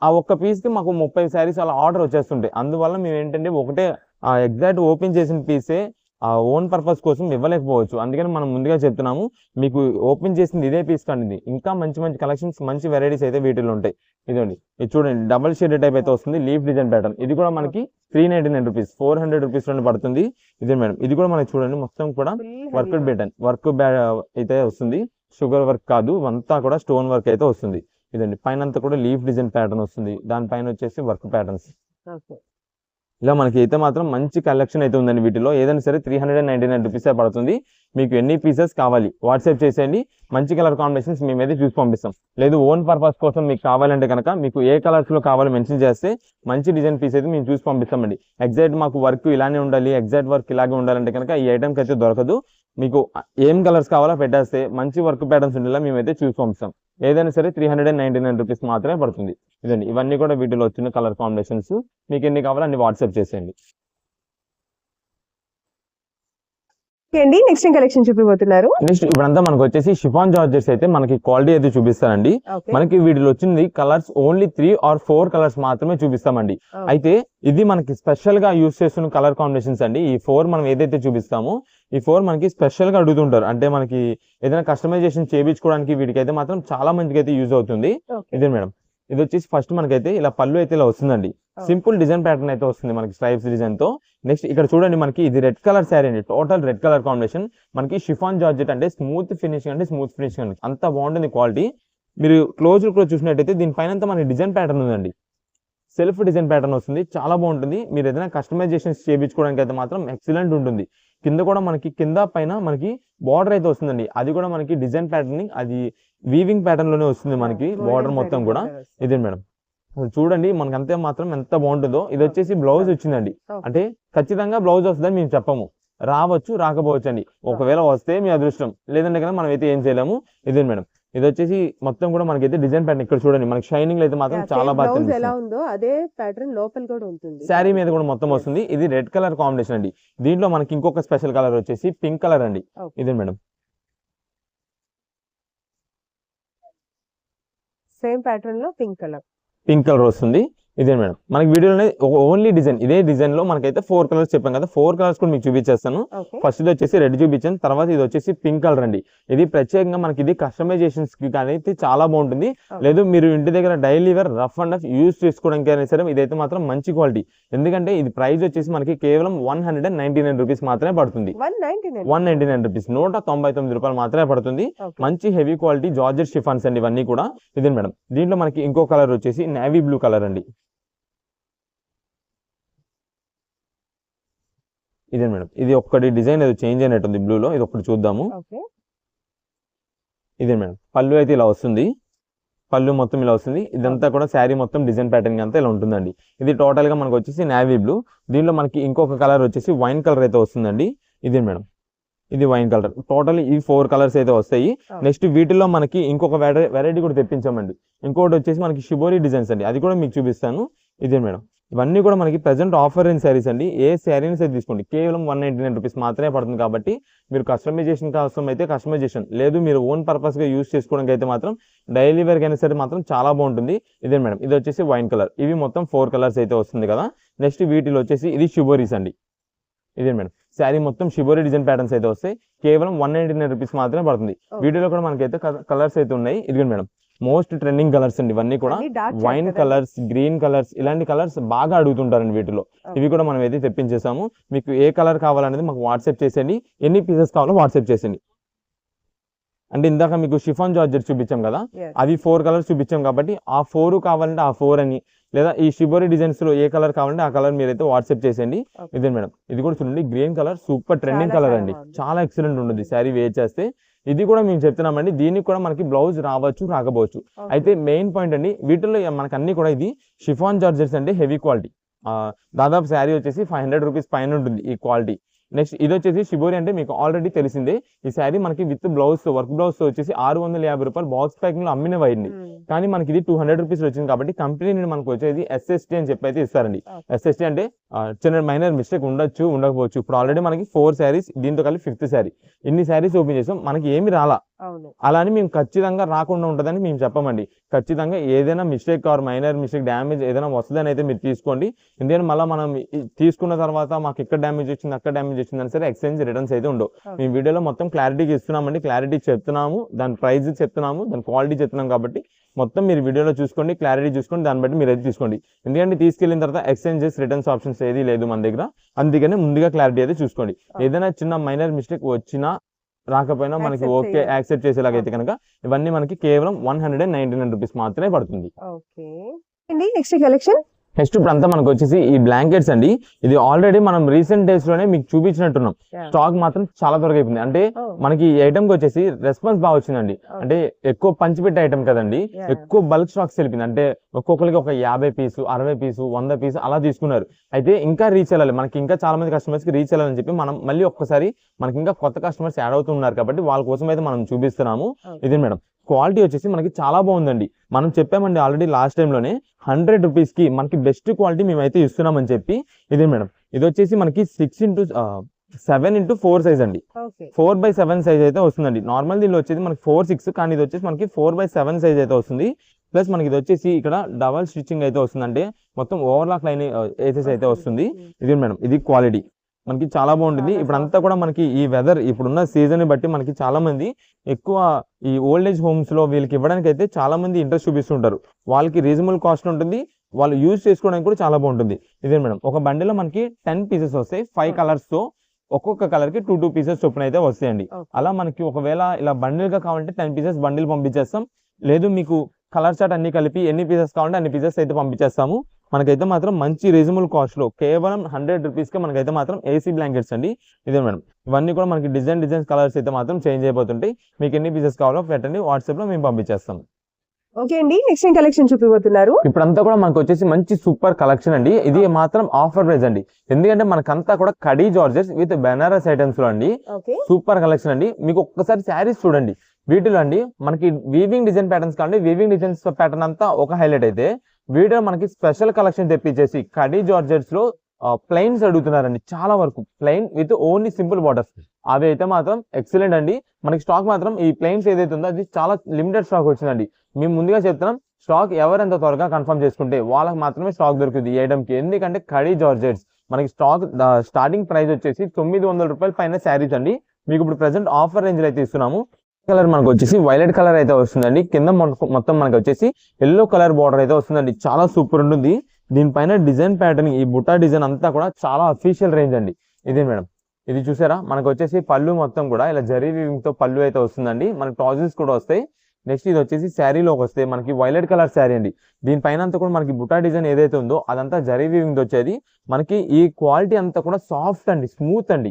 ఆ ఒక్క పీస్కి మాకు ముప్పై శారీస్ అలా ఆర్డర్ వచ్చేస్తుంటాయి. అందువల్ల మేము ఏంటంటే ఒకటే ఆ ఎగ్జాక్ట్ ఓపెన్ చేసిన పీసే ఆ ఓన్ పర్పస్ కోసం ఇవ్వలేకపోవచ్చు. అందుకని మనం ముందుగా చెప్తున్నాము మీకు ఓపెన్ చేసింది ఇదే పీస్ కండి ఇంకా మంచి మంచి కలెక్షన్స్ మంచి వెరైటీస్ అయితే వీటిలో ఉంటాయి. ఇదండి ఇది చూడండి డబల్ షేడ్ టైప్ అయితే వస్తుంది లీఫ్ డిజైన్ ప్యాటర్న్ ఇది కూడా మనకి three ninety nine rupees four hundred rupees నుండి పడుతుంది. ఇదే మేడం ఇది కూడా మనకి చూడండి మొత్తం కూడా వర్క్ బేటన్ వర్క్ అయితే వస్తుంది. షుగర్ వర్క్ కాదు అంతా కూడా స్టోన్ వర్క్ అయితే వస్తుంది. ఇదండి పైన అంతా కూడా లీఫ్ డిజైన్ ప్యాటర్న్ వస్తుంది. దానిపైన వచ్చేసి వర్క్ ప్యాటర్న్స్ ఇలా మనకి అయితే మాత్రం మంచి కలెక్షన్ అయితే ఉందండి వీటిలో. ఏదైనా సరే three hundred and ninety nine రూపీసే పడుతుంది. మీకు ఎన్ని పీసెస్ కావాలి? వాట్సాప్ చేసేయండి. మంచి కలర్ కాంబినేషన్స్ మేమైతే చూసి పంపిస్తాం. లేదు ఓన్ పర్పస్ కోసం మీకు కావాలంటే కనుక మీకు ఏ కలర్స్లో కావాలో మెన్షన్ చేస్తే మంచి డిజైన్ పీస్ అయితే మేము చూసి పంపిస్తామండి. ఎగ్జాక్ట్ మాకు వర్క్ ఇలానే ఉండాలి. ఎగ్జాక్ట్ వర్క్ ఇలాగే ఉండాలంటే కనుక ఈ ఐటమ్కి అయితే దొరకదు. మీకు ఏం కలర్స్ కావాలో పెట్టేస్తే మంచి వర్క్ ప్యాటర్న్స్ ఉండేలా మేమైతే చూసి పంపిస్తాం. ఏదైనా సరే three hundred and ninety nine rupees మాత్రమే పడుతుంది. ఇదండి. ఇవన్నీ కూడా వీటిలో వచ్చిన కలర్ కాంబినేషన్స్ మీకు ఎన్ని కావాలో అన్ని వాట్సాప్ చేసేయండి. అండి. నెక్స్ట్ కలెక్షన్ చూపిపోతున్నారు నెక్స్ట్ ఇప్పుడంతా మనకు వచ్చేసి షిఫాన్ జార్జెస్ అయితే మనకి క్వాలిటీ అయితే చూపిస్తారండి. మనకి వీటిలో వచ్చింది colours only three or four colours మాత్రమే చూపిస్తామండి. అయితే ఇది మనకి స్పెషల్గా యూస్ చేస్తున్న కలర్ కాంబినేషన్స్ అండి. ఈ ఫోర్ మనం ఏదైతే చూపిస్తామో ఈ ఫోర్ మనకి స్పెషల్గా అడుగుతుంటారు. అంటే మనకి ఏదైనా కస్టమైజేషన్ చేయించుకోవడానికి వీటికి అయితే మాత్రం చాలా మంచిగా అయితే యూజ్ అవుతుంది ఇదే మేడం? ఇది వచ్చేసి ఫస్ట్ మనకైతే ఇలా పళ్ళు అయితే ఇలా వస్తుందండి. సింపుల్ డిజైన్ ప్యాటర్న్ అయితే వస్తుంది మనకి స్ట్రైప్స్ డిజైన్తో. నెక్స్ట్ ఇక్కడ చూడండి మనకి ఇది రెడ్ కలర్ శారీ అండి. టోటల్ రెడ్ కలర్ కాంబినేషన్ మనకి షిఫాన్ జార్జెట్ అంటే స్మూత్ ఫినిషింగ్ అంటే స్మూత్ ఫినిషింగ్ అండి. అంత బాగుంటుంది క్వాలిటీ మీరు క్లోజ్ కూడా చూసినట్టయితే దీనిపైన మనకి డిజైన్ ప్యాటర్న్ ఉందండి. సెల్ఫ్ డిజైన్ ప్యాటర్న్ వస్తుంది. చాలా బాగుంటుంది. మీరు ఏదైనా కస్టమైజేషన్స్ చేయించుకోవడానికి అయితే మాత్రం ఎక్సలెంట్ ఉంటుంది. కింద కూడా మనకి కింద పైన మనకి బార్డర్ అయితే వస్తుందండి. అది కూడా మనకి డిజైన్ ప్యాటర్న్ అది వీవింగ్ ప్యాటర్న్లోనే వస్తుంది మనకి బార్డర్ మొత్తం కూడా. ఇదే మేడం? చూడండి మనకి అంతే మాత్రం ఎంత బాగుంటుందో. ఇది వచ్చేసి బ్లౌజ్ వచ్చిందండి. అంటే ఖచ్చితంగా బ్లౌజ్ వస్తుందని మేము చెప్పము. రావచ్చు రాకపోవచ్చు అండి ఒకవేళ వస్తే మీ అదృష్టం. లేదంటే కనుక మనం అయితే ఏం చేయలేము. ఇదే మేడం? ఇది వచ్చేసి మొత్తం కూడా మనకైతే డిజైన్ ప్యాటర్న్ ఇక్కడ చూడండి. మనకి షైనింగ్ అయితే మాత్రం చాలా బాగా ఎలా ఉందో అదే ప్యాటర్న్ లోపల కూడా ఉంటుంది. శారీ మీద కూడా మొత్తం వస్తుంది. ఇది రెడ్ కలర్ కాంబినేషన్ అండి. దీంట్లో మనకి ఇంకొక స్పెషల్ కలర్ వచ్చేసి పింక్ కలర్ అండి. ఇదే మేడం. సేమ్ ప్యాటర్న్లో పింక్ కలర్ పింక్ కలర్ వస్తుంది. ఇదే మేడం. మనకి వీడియోలోనే ఓన్లీ డిజైన్. ఇదే డిజైన్లో మనకైతే ఫోర్ కలర్స్ చెప్పాం కదా. ఫోర్ కలర్స్ కూడా మీకు చూపించేస్తాను. ఫస్ట్ ఇది వచ్చేసి రెడ్ చూపించాను. తర్వాత ఇది వచ్చేసి పింక్ కలర్ అండి. ఇది ప్రత్యేకంగా మనకి ఇది కస్టమైజేషన్స్కి కానీ అయితే చాలా బాగుంటుంది. లేదు మీరు ఇంటి దగ్గర daily wear rough and rough use చేసుకోవడానికి అయినా సరే ఇదైతే మాత్రం మంచి క్వాలిటీ ఎందుకంటే ఇది ప్రైస్ వచ్చేసి మనకి కేవలం one hundred and ninety nine rupees మాత్రమే పడుతుంది. One ninety nine one ninety nine rupees నూట తొంభై తొమ్మిది రూపాయలు మాత్రమే పడుతుంది. మంచి హెవీ క్వాలిటీ జార్జెట్ షిఫాన్స్ అండి ఇవన్నీ కూడా. ఇదే మేడం. దీంట్లో మనకి ఇంకో కలర్ వచ్చేసి నేవీ బ్లూ కలర్ అండి. ఇదే మేడం. ఇది ఒక్కటి డిజైన్ ఏదో చేంజ్ అయినట్టుంది blue లో ఇది ఒకటి చూద్దాము. ఇదే మేడం. పళ్ళు అయితే ఇలా వస్తుంది. పళ్ళు మొత్తం ఇలా వస్తుంది. ఇదంతా కూడా శారీ మొత్తం డిజైన్ ప్యాటర్న్ అంతా ఇలా ఉంటుందండి. ఇది టోటల్గా మనకు వచ్చేసి నేవీ బ్లూ దీనిలో మనకి ఇంకొక కలర్ వచ్చేసి వైన్ కలర్ అయితే వస్తుందండి. ఇదే మేడం. ఇది వైన్ కలర్ టోటల్ ఈ ఫోర్ కలర్స్ అయితే వస్తాయి. నెక్స్ట్ వీటిలో మనకి ఇంకొక వెరైటీ కూడా తెప్పించామండి. ఇంకోటి వచ్చేసి మనకి షిబోరి డిజైన్స్ అండి. అది కూడా మీకు చూపిస్తాను. ఇదే మేడం. ఇవన్నీ కూడా మనకి ప్రజెంట్ ఆఫర్ అయిన శారీస్ అండి. ఏ శారీని సరే తీసుకోండి. కేవలం వన్ నైంటీ నైన్ రూపీస్ మాత్రమే పడుతుంది కాబట్టి మీరు కస్టమైజేషన్ కోసం అయితే కస్టమైజేషన్ లేదు మీరు ఓన్ పర్పస్గా యూస్ చేసుకోవడానికి అయితే మాత్రం డైలీ వేర్కి అయినా సరే మాత్రం చాలా బాగుంటుంది. ఇదే మేడం. ఇది వచ్చేసి వైన్ కలర్ ఇవి మొత్తం ఫోర్ కలర్స్ అయితే వస్తుంది కదా. నెక్స్ట్ వీటిలో వచ్చేసి ఇది షిబోరీస్ అండి. ఇదే మేడం. శారీ మొత్తం షిబోరీ డిజైన్ ప్యాటర్న్స్ అయితే వస్తాయి. కేవలం వన్ నైంటీ నైన్ రూపీస్ మాత్రమే పడుతుంది. వీటిలో కూడా మనకైతే కలర్స్ అయితే ఉన్నాయి. ఇదిగోండి మేడం. మోస్ట్ ట్రెండింగ్ కలర్స్ అండి ఇవన్నీ కూడా. వైన్? కలర్స్ గ్రీన్ కలర్స్ ఇలాంటి కలర్స్ బాగా అడుగుతుంటారండి వీటిలో. ఇవి కూడా మనం అయితే తెప్పించేసాము మీకు ఏ కలర్ కావాలనేది మాకు వాట్సాప్ చేసేయండి. ఎన్ని పీసెస్ కావాలో వాట్సాప్ చేసేయండి. అంటే ఇందాక మీకు షిఫాన్ జార్జెట్ చూపించాం కదా. అవి ఫోర్ కలర్స్ చూపించాం కాబట్టి ఆ ఫోర్ కావాలంటే ఆ ఫోర్ అని లేదా ఈ షిబోరి డిజైన్స్లో ఏ కలర్ కావాలంటే ఆ కలర్ మీరైతే వాట్సాప్ చేసేయండి. ఇదే మేడం. ఇది కూడా చూడండి green colour super trending colour అండి. చాలా ఎక్సలెంట్ ఉంటుంది. శారీ వేర్ చేస్తే ఇది కూడా మేము చెప్తున్నామండి. దీనికి కూడా మనకి బ్లౌజ్ రావచ్చు రాకపోవచ్చు. అయితే మెయిన్ పాయింట్ అండి వీటిలో మనకు అన్ని కూడా ఇది షిఫాన్ జార్జెట్స్ అంటే హెవీ క్వాలిటీ దాదాపు శారీ వచ్చేసి ఫైవ్ హండ్రెడ్ రూపీస్ పైన ఉంటుంది ఈ క్వాలిటీ నెక్స్ట్ ఇది వచ్చేసి షిబోరి అంటే మీకు ఆల్రెడీ తెలిసిందే. ఈ శారీ మనకి విత్ బ్లౌజ్ వర్క్ బ్లౌజ్ వచ్చేసి ఆరు వందల యాభై రూపాయలు బాక్స్ ప్యాకింగ్లో అమ్మిన వైండి Hmm. కానీ మనకి ఇది టూ హండ్రెడ్ రూపీస్ వచ్చింది కాబట్టి కంపెనీ నుండి మనకు వచ్చేది ఎస్ఎస్టీ అని చెప్పి అయితే ఇస్తారండి. ఎస్ఎస్టీ అంటే చిన్న మైనర్ మిస్టేక్ ఉండొచ్చు ఉండకపోవచ్చు. ఇప్పుడు ఆల్రెడీ మనకి ఫోర్ శారీస్ దీంతో కలిపి ఫిఫ్త్ శారీ ఇన్ని శారీస్ ఓపెన్ చేసాం మనకి ఏమి రాలా. అలా అని మేము ఖచ్చితంగా రాకుండా ఉంటుందని మేము చెప్పమండి. ఖచ్చితంగా ఏదైనా mistake or minor mistake damage ఏదైనా వస్తుందని అయితే మీరు తీసుకోండి. ఎందుకంటే మళ్ళీ మనం తీసుకున్న తర్వాత మాకు ఇక్కడ డ్యామేజ్ వచ్చింది అక్కడ డ్యామేజ్ వచ్చిందని సరే ఎక్స్చేంజ్ రిటర్న్స్ అయితే ఉండవు. మేము వీడియోలో మొత్తం క్లారిటీకి ఇస్తున్నామండి. క్లారిటీ చెప్తున్నాము దాని ప్రైస్ చెప్తున్నాము దాని క్వాలిటీ చెప్తున్నాం కాబట్టి మొత్తం మీరు వీడియోలో చూసుకోండి క్లారిటీ చూసుకోండి దాన్ని బట్టి మీరు అయితే తీసుకోండి. ఎందుకంటే తీసుకెళ్ళిన తర్వాత ఎక్స్చేంజెస్ రిటర్న్స్ ఆప్షన్స్ ఏది లేదు మన దగ్గర. అందుకనే ముందుగా క్లారిటీ అయితే చూసుకోండి. ఏదైనా చిన్న మైనర్ మిస్టేక్ వచ్చినా రాకపోయినా మనకి ఓకే. యాక్సెప్ట్ చేసేలాగైతే కనుక ఇవన్నీ మనకి కేవలం one hundred and ninety nine rupees మాత్రమే పడుతుంది. ఓకే. నెక్స్ట్ కలెక్షన్ నెక్స్ట్ ఇప్పుడు అంతా మనకు వచ్చేసి ఈ బ్లాంకెట్స్ అండి. ఇది ఆల్రెడీ మనం రీసెంట్ డేస్లోనే మీకు చూపించినట్టున్నాం. స్టాక్ మాత్రం చాలా త్వరగా అయిపోయింది. అంటే మనకి ఈ ఐటమ్కి వచ్చేసి రెస్పాన్స్ బాగా వచ్చిందండి. అంటే ఎక్కువ పంచిపెట్టే ఐటమ్ కదండి. ఎక్కువ బల్క్ స్టాక్స్ వెళ్ళింది అంటే ఒక్కొక్కరికి ఒక యాభై పీసు అరవై పీసు వంద పీసు అలా తీసుకున్నారు. అయితే ఇంకా రీచ్ వెళ్ళాలి మనకి ఇంకా చాలా మంది కస్టమర్స్కి రీచ్ వెళ్ళాలని చెప్పి మనం మళ్ళీ ఒక్కసారి మనకి ఇంకా కొత్త కస్టమర్స్ యాడ్ అవుతున్నారు కాబట్టి వాళ్ళ కోసం అయితే మనం చూపిస్తున్నాము. ఇది మేడం? క్వాలిటీ వచ్చేసి మనకి చాలా బాగుందండి. మనం చెప్పామండి ఆల్రెడీ లాస్ట్లోనే హండ్రెడ్ రూపీస్కి మనకి బెస్ట్ క్వాలిటీ మేమైతే ఇస్తున్నామని చెప్పి ఇదే మేడం. ఇది వచ్చేసి మనకి six into seven into four size అండి. ఫోర్ బై సెవెన్ సైజ్ అయితే వస్తుందండి. నార్మల్ దీనిలో వచ్చేది మనకి ఫోర్ సిక్స్ కానీ ఇది వచ్చేసి మనకి ఫోర్ బై సెవెన్ సైజ్ అయితే వస్తుంది. ప్లస్ మనకి ఇది వచ్చేసి ఇక్కడ డబల్ స్టిచ్చింగ్ అయితే వస్తుంది అంటే మొత్తం ఓవర్లాక్ లైన్ వేసేసి అయితే వస్తుంది. ఇది మేడం ఇది క్వాలిటీ మనకి చాలా బాగుంటుంది. చాలా ఇప్పుడు అంతా కూడా మనకి ఈ వెదర్ ఇప్పుడున్న సీజన్ బట్టి మనకి చాలా మంది ఎక్కువ ఈ ఓల్డ్ ఏజ్ హోమ్స్లో వీళ్ళకి ఇవ్వడానికి అయితే చాలా మంది ఇంట్రెస్ట్ చూపిస్తుంటారు. వాళ్ళకి రీజనబుల్ కాస్ట్ ఉంటుంది. వాళ్ళు యూజ్ చేసుకోవడానికి కూడా చాలా బాగుంటుంది. ఇదే మేడం ఒక బండిలో మనకి టెన్ పీసెస్ వస్తాయి. ఫైవ్. కలర్స్తో ఒక్కొక్క కలర్కి టూ టూ పీసెస్ చొప్పున అయితే వస్తాయండి. అలా మనకి ఒకవేళ ఇలా బండిల్గా కావాలంటే టెన్ పీసెస్ బండిల్ పంపించేస్తాం. లేదు మీకు కలర్ చార్ట్ అన్ని కలిపి ఎన్ని పీసెస్ కావాలంటే అన్ని పీసెస్ అయితే పంపించేస్తాము. మనకైతే మాత్రం మంచి రీజనబుల్ కాస్ట్లో కేవలం హండ్రెడ్ రూపీస్కి మనకైతే మాత్రం ఏసీ బ్లాంకెట్స్ అండి. ఇదే మేడం. ఇవన్నీ కూడా మనకి డిజైన్ డిజైన్ కలర్స్ అయితే మాత్రం చేంజ్ అయిపోతుంటాయి. మీకు ఎన్ని పీసెస్ కావాలో పెట్టండి. వాట్సాప్లో మేము పంపించేస్తాం. ఓకే అండి. నెక్స్ట్ కలెక్షన్ చూపిపోతున్నారు ఇప్పుడంతా కూడా మనకు వచ్చేసి మంచి సూపర్ కలెక్షన్ అండి. ఇది మాత్రం ఆఫర్ ప్రైస్ అండి. ఎందుకంటే మనకంతా కూడా కడీ జార్జెస్ విత్ బెనారస్ ఐటమ్స్లో అండి. సూపర్ కలెక్షన్ అండి. మీకు ఒక్కసారి శారీస్ చూడండి. వీటిలో అండి మనకి వీవింగ్ డిజైన్ ప్యాటర్న్స్ కావండి వీవింగ్ డిజైన్స్ ప్యాటర్న్ అంతా ఒక హైలైట్ అయితే వీటిలో మనకి స్పెషల్ కలెక్షన్ తెప్పించేసి కడీ జార్జెట్స్లో ప్లెయిన్స్ అడుగుతున్నారండి చాలా వరకు. Plain with only simple borders అవి అయితే మాత్రం ఎక్సలెంట్ అండి. మనకి స్టాక్ మాత్రం ఈ ప్లెయిన్స్ ఏదైతే ఉందో అది చాలా లిమిటెడ్ స్టాక్ వచ్చిందండి. మేము ముందుగా చెప్తున్నాం స్టాక్ ఎవరెంత త్వరగా కన్ఫర్మ్ చేసుకుంటే వాళ్ళకి మాత్రమే స్టాక్ దొరుకుతుంది ఈ ఎందుకంటే కడీ జార్జెట్స్ మనకి స్టాక్ స్టార్టింగ్ ప్రైస్ వచ్చేసి తొమ్మిది వందల రూపాయల పైన శారీస్ అండి. మీకు ఇప్పుడు ప్రెసెంట్ ఆఫర్ రేంజ్లో అయితే ఇస్తున్నాము. కలర్ మనకు వచ్చేసి వైలెట్ కలర్ అయితే వస్తుందండి. కింద మొత్తం మనకు వచ్చేసి ఎల్లో కలర్ బార్డర్ అయితే వస్తుందండి. చాలా సూపర్ ఉంటుంది. దీనిపైన డిజైన్ ప్యాటర్న్ ఈ బుట్టా డిజైన్ అంతా కూడా చాలా అఫీషియల్ రేంజ్ అండి. ఇదే మేడం? ఇది చూసారా? మనకు వచ్చేసి పళ్ళు మొత్తం కూడా ఇలా జరీ తో పళ్ళు అయితే వస్తుందండి. మనకి టాజిల్స్ కూడా వస్తాయి. నెక్స్ట్ ఇది వచ్చేసి శారీలోకి వస్తే మనకి వైలెట్ కలర్ శారీ అండి. దీనిపైన అంతా కూడా మనకి బుటా డిజైన్ ఏదైతే ఉందో అదంతా జరీ వీవింగ్ వచ్చేది. మనకి ఈ క్వాలిటీ అంతా కూడా సాఫ్ట్ అండి స్మూత్ అండి.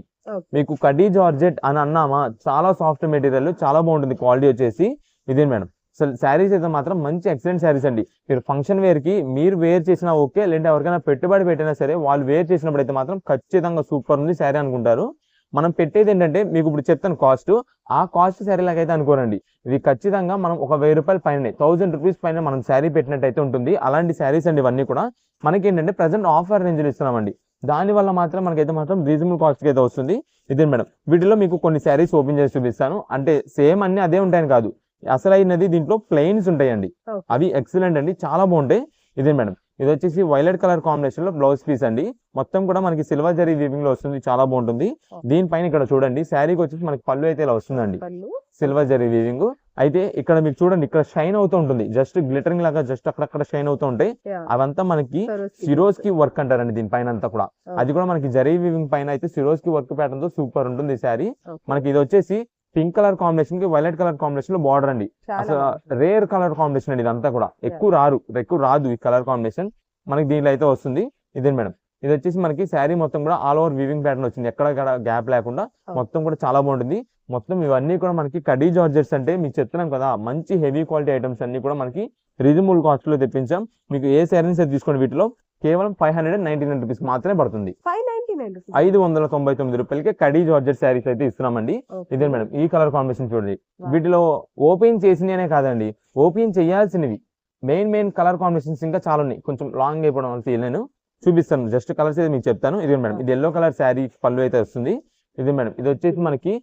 మీకు కడీ జార్జెట్ అని అన్నామా చాలా సాఫ్ట్ మెటీరియల్ చాలా బాగుంటుంది క్వాలిటీ వచ్చేసి. ఇది మేడం అసలు శారీస్ అయితే మాత్రం మంచి ఎక్సలెంట్ శారీస్ అండి. మీరు ఫంక్షన్ వేర్కి మీరు వేర్ చేసినా ఓకే లేదంటే ఎవరికైనా పెట్టుబడి పెట్టినా సరే వాళ్ళు వేర్ చేసినప్పుడు అయితే మాత్రం ఖచ్చితంగా సూపర్ ఉంది శారీ అనుకుంటారు. మనం పెట్టేది ఏంటంటే మీకు ఇప్పుడు చెప్తాను కాస్ట్ ఆ కాస్ట్ శారీ లాగైతే అనుకోరండి ఇది ఖచ్చితంగా మనం ఒక వెయ్యి రూపాయల పైన థౌసండ్ రూపీస్ పైన మనం శారీ పెట్టినట్టయితే ఉంటుంది. అలాంటి శారీస్ అండి ఇవన్నీ కూడా. మనకి ఏంటంటే ప్రజెంట్ ఆఫర్ రేంజ్లో ఇస్తున్నామండి. దాని వల్ల మాత్రం మనకైతే మాత్రం రీజనబుల్ కాస్ట్కి అయితే వస్తుంది. ఇదే మేడం. వీటిలో మీకు కొన్ని శారీస్ ఓపెన్ చేసి చూపిస్తాను. అంటే సేమ్ అన్ని అదే ఉంటాయని కాదు. అసలు అయినది దీంట్లో ప్లెయిన్స్ ఉంటాయండి. అవి ఎక్సలెంట్ అండి. చాలా బాగుంటాయి. ఇదే మేడం. ఇది వచ్చేసి వైలెట్ కలర్ కాంబినేషన్లో బ్లౌజ్ పీస్ అండి. మొత్తం కూడా మనకి సిల్వర్ జరీ వీవింగ్లో వస్తుంది. చాలా బాగుంటుంది. దీనిపైన ఇక్కడ చూడండి. శారీకి వచ్చేసి మనకి పళ్ళు అయితే ఇలా వస్తుందండి. సిల్వర్ జరీ వీవింగ్ అయితే ఇక్కడ మీకు చూడండి ఇక్కడ షైన్ అవుతూ ఉంటుంది. జస్ట్ గ్లిటరింగ్ లాగా జస్ట్ అక్కడక్కడ షైన్ అవుతూ ఉంటాయి. అవంతా మనకి సిరోజ్కి వర్క్ అంటారండి దీనిపైన అంతా కూడా. Okay. అది కూడా మనకి జరీ వీవింగ్ పైన అయితే సిరోజ్కి వర్క్ ప్యాటర్న్తో సూపర్ ఉంటుంది ఈ శారీ Okay. మనకి ఇది వచ్చేసి పింక్ కలర్ కాంబినేషన్కి వైలెట్ కలర్ కాంబినేషన్లో బార్డర్ అండి. అసలు. రేర్ కలర్ కాంబినేషన్ అండి ఇదంతా కూడా. ఎక్కువ రారు ఎక్కువ రాదు ఈ కలర్ కాంబినేషన్ మనకి దీంట్లో అయితే వస్తుంది. ఇదే మేడం? ఇది వచ్చేసి మనకి శారీ మొత్తం కూడా ఆల్ ఓవర్ వీవింగ్ ప్యాటర్న్ వచ్చింది. ఎక్కడ గ్యాప్ లేకుండా మొత్తం కూడా చాలా బాగుంటుంది. మొత్తం ఇవన్నీ కూడా మనకి కడీ జార్జెట్స్ అంటే మీకు చెప్తున్నాం కదా మంచి హెవీ క్వాలిటీ ఐటమ్స్ అన్ని కూడా మనకి రీజనబుల్ కాస్ట్లో తెప్పించాం. మీకు ఏ శారీస్ అయితే తీసుకోండి వీటిలో. కేవలం five hundred and ninety nine rupees మాత్రమే పడుతుంది. నైన్ ఐదు వందల తొంభై తొమ్మిది రూపాయలకి కడీ జార్జెట్ శారీస్ అయితే ఇస్తున్నామండి. ఇదే మేడం ఈ కలర్ కాంబినేషన్ చూడండి. వీటిలో ఓపెన్ చేసిననే కాదండి ఓపెన్ చేయాల్సినవి. మెయిన్ మెయిన్ కలర్ కాంబినేషన్స్ ఇంకా చాలా ఉన్నాయి. కొంచెం లాంగ్ అయిపోవడం వల్ల తీయలేను చూపిస్తాను జస్ట్ కలర్స్ అయితే మీకు చెప్తాను. ఇదే మేడం ఇది ఎల్లో కలర్ శారీ పళ్ళు అయితే వస్తుంది. ఇది మేడం. ఇది వచ్చేసి మనకి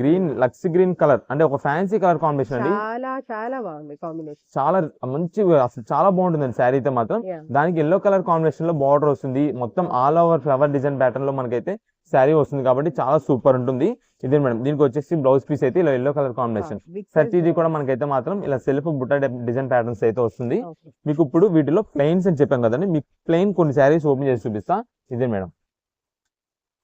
గ్రీన్ లక్స్ గ్రీన్ కలర్. అంటే ఒక ఫ్యాన్సీ కలర్ కాంబినేషన్ అండి. చాలా చాలా బాగుంది కాంబినేషన్. చాలా మంచి అసలు చాలా బాగుంటుందండి శారీ అయితే మాత్రం. దానికి ఎల్లో కలర్ కాంబినేషన్లో బార్డర్ వస్తుంది. మొత్తం ఆల్ ఓవర్ ఫ్లవర్ డిజైన్ ప్యాటర్న్లో మనకైతే శారీ వస్తుంది కాబట్టి చాలా సూపర్ ఉంటుంది. ఇదే మేడం దీనికి వచ్చేసి బ్లౌజ్ పీస్ అయితే ఇలా ఎల్లో కలర్ కాంబినేషన్ ప్రతిదీ కూడా మనకైతే మాత్రం ఇలా సెల్ఫ్ బుట్ట డిజైన్ ప్యాటర్న్స్ అయితే వస్తుంది. మీకు ఇప్పుడు వీటిలో ప్లెయిన్స్ అని చెప్పాం కదండి. మీకు ప్లెయిన్ కొన్ని శారీస్ ఓపెన్ చేసి చూపిస్తా. ఇదే మేడం.